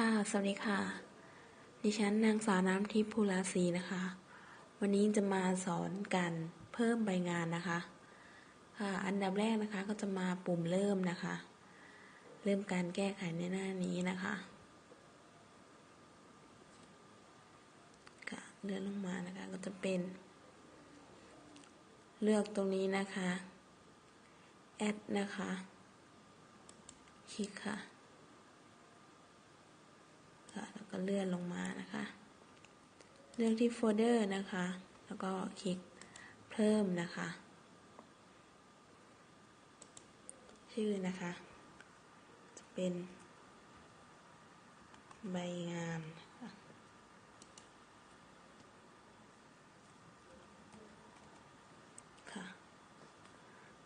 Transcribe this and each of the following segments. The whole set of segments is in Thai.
ค่ะ สวัสดีค่ะ ดิฉันนางสาวน้ำทิพย์ภูราศีนะคะ วันนี้จะมาสอนการเพิ่มใบงานนะคะ ค่ะ อันดับแรกนะคะก็จะมาปุ่มเริ่มนะคะ เริ่มการแก้ไขในหน้านี้นะคะค่ะเลื่อนลงมานะคะก็จะเป็น เลือกตรงนี้นะคะ แอดนะคะ คลิกค่ะ ค่ะ แล้ว ก็เลื่อนลงมานะคะ เลือกที่โฟลเดอร์นะคะ แล้วก็คลิกเพิ่มนะคะ ชื่อนะคะ จะเป็น ใบงานค่ะค่ะ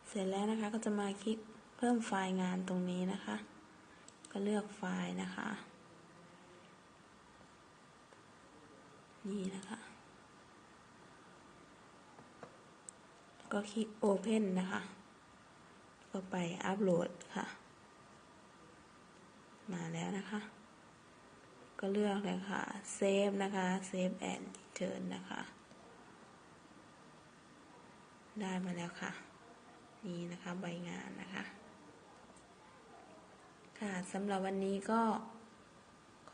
เสร็จแล้วนะคะก็จะมาคลิกเพิ่มไฟล์งานตรงนี้นะคะ ก็เลือกไฟล์นะคะ นี่นะคะก็คลิก Open นะคะ ก็ไปอัปโหลดค่ะ มาแล้วนะคะ ก็เลือกเลยค่ะ Save นะคะ Save and Return นะคะ ได้มาแล้วค่ะ นี่นะคะใบงานนะคะ ค่ะสำหรับวันนี้ก็